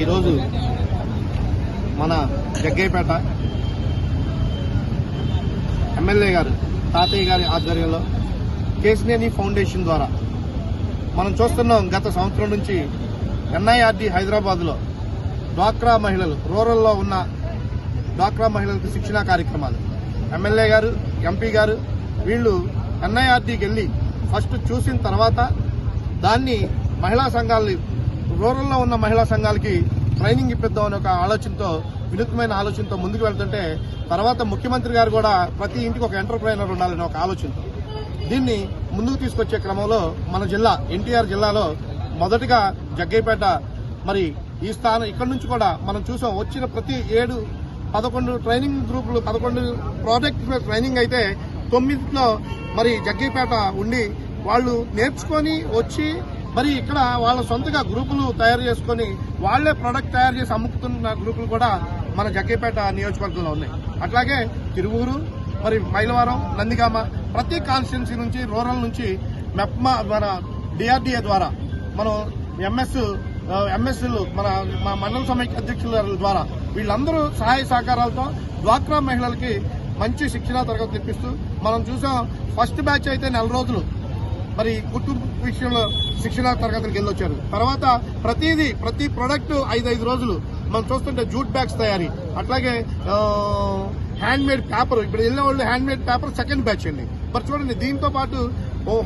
ఈరోజు మన జగ్గయ్యపేట ఎమ్మెల్యే గారు తాతయ్య గారి ఆధ్వర్యంలో కేసినేని ఫౌండేషన్ ద్వారా మనం చూస్తున్నాం గత సంవత్సరం నుంచి ఎన్ఐఆర్డి హైదరాబాద్లో డ్వాక్రా మహిళలు రూరల్లో ఉన్న డ్వాక్రా మహిళలకు శిక్షణా కార్యక్రమాలు. ఎమ్మెల్యే గారు ఎంపీ గారు వీళ్ళు ఎన్ఐఆర్డీకి వెళ్ళి ఫస్ట్ చూసిన తర్వాత దాన్ని మహిళా సంఘాలని రూరల్లో ఉన్న మహిళా సంఘాలకి ట్రైనింగ్ ఇప్పిద్దాం అనే ఒక ఆలోచనతో వినూత్నమైన ఆలోచనతో ముందుకు వెళ్తుంటే తర్వాత ముఖ్యమంత్రి గారు కూడా ప్రతి ఇంటికి ఒక ఎంటర్ప్రైనర్ ఉండాలనే ఒక ఆలోచనతో. దీన్ని ముందుకు తీసుకొచ్చే క్రమంలో మన జిల్లా ఎన్టీఆర్ జిల్లాలో మొదటిగా జగ్గైపేట మరి ఈ స్థానం ఇక్కడ నుంచి కూడా మనం చూసాం వచ్చిన ప్రతి ఏడు పదకొండు ట్రైనింగ్ గ్రూపులు పదకొండు ప్రాజెక్ట్ ట్రైనింగ్ అయితే తొమ్మిదిలో మరి జగ్గైపేట ఉండి వాళ్ళు నేర్చుకొని వచ్చి మరి ఇక్కడ వాళ్ళ సొంతగా గ్రూపులు తయారు చేసుకొని వాళ్ళే ప్రొడక్ట్ తయారు చేసి అమ్ముకుతున్న గ్రూపులు కూడా మన జగ్గైపేట నియోజకవర్గంలో ఉన్నాయి. అట్లాగే తిరువూరు మరి మైలవరం నందిగామ ప్రతి కాన్స్టిట్యున్సీ నుంచి రూరల్ నుంచి మెప్మా మన డిఆర్డిఏ ద్వారా మనం ఎంఎస్ ఎంఎస్లు మన మా మండల సమైక్య అధ్యక్షుల ద్వారా వీళ్ళందరూ సహాయ సహకారాలతో డ్వాక్రా మహిళలకి మంచి శిక్షణ తరగతి తెప్పిస్తూ మనం చూసాం ఫస్ట్ బ్యాచ్ అయితే నెల రోజులు మరి కుటుంబ విషయంలో శిక్షణా తరగతులకు వెళ్ళొచ్చారు. తర్వాత ప్రతిదీ ప్రతి ప్రొడక్ట్ ఐదు ఐదు రోజులు మనం చూస్తుంటే జూట్ బ్యాగ్స్ తయారీ. అట్లాగే హ్యాండ్ మేడ్ పేపర్ ఇప్పుడు వెళ్ళిన వాళ్ళు hand made paper second batch అండి. మరి చూడండి దీంతో పాటు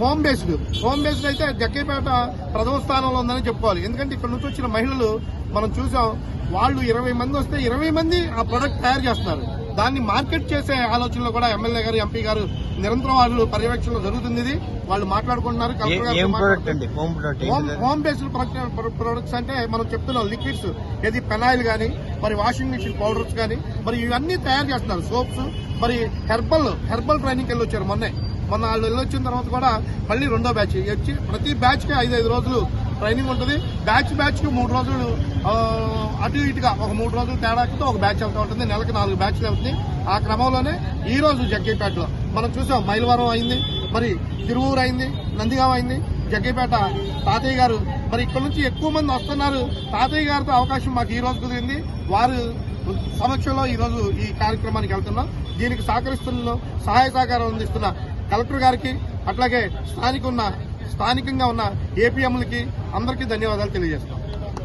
హోమ్ బేస్డ్ హోమ్ బేస్డ్ అయితే జక్కేపేట ప్రథమ స్థానంలో ఉందని చెప్పుకోవాలి. ఎందుకంటే ఇక్కడ నుంచి వచ్చిన మహిళలు మనం చూసాం వాళ్ళు ఇరవై మంది వస్తే ఇరవై మంది ఆ ప్రొడక్ట్ తయారు చేస్తున్నారు దాన్ని మార్కెట్ చేసే ఆలోచనలో కూడా ఎమ్మెల్యే గారు ఎంపీ గారు నిరంతరం వాళ్ళు పర్యవేక్షణలో జరుగుతుంది ఇది. వాళ్ళు మాట్లాడుకుంటున్నారు హోమ్ బేస్డ్ ప్రొడక్ట్స్ అంటే మనం చెప్తున్నాం లిక్విడ్స్ ఏది పెనాయిల్ కానీ మరి వాషింగ్ మిషన్ పౌడర్స్ కానీ మరి ఇవన్నీ తయారు చేస్తున్నారు. సోప్స్ మరి హెర్బల్ హెర్బల్ ట్రైనింగ్ వెళ్ళి వచ్చారు మొన్నే. మొన్న వాళ్ళు వెళ్ళి వచ్చిన తర్వాత కూడా మళ్ళీ రెండో బ్యాచ్ వచ్చి ప్రతి బ్యాచ్కి ఐదు ఐదు రోజులు ట్రైనింగ్ ఉంటుంది. బ్యాచ్ బ్యాచ్కి మూడు రోజులు అటు ఇటుగా ఒక మూడు రోజులు తేడాతో ఒక బ్యాచ్ వెళ్తూ ఉంటుంది. నెలకు నాలుగు బ్యాచ్లు వెళ్తుంది. ఆ క్రమంలోనే ఈ రోజు జగ్గైపేటలో మనం చూసాం మైలవరం అయింది మరి తిరువూరు అయింది నందిగావ అయింది జగ్గైపేట. తాతయ్య గారు మరి ఇక్కడ నుంచి ఎక్కువ మంది వస్తున్నారు. తాతయ్య గారితో అవకాశం మాకు ఈ రోజు కుదిరింది. వారు సమక్షంలో ఈరోజు ఈ కార్యక్రమానికి వెళ్తున్నాం. దీనికి సహకరిస్తున్న సహాయ సహకారం అందిస్తున్న కలెక్టర్ గారికి అట్లాగే స్థానిక ఉన్న స్థానికంగా ఉన్న ఏపీఎంలకి అందరికీ ధన్యవాదాలు తెలియజేస్తాం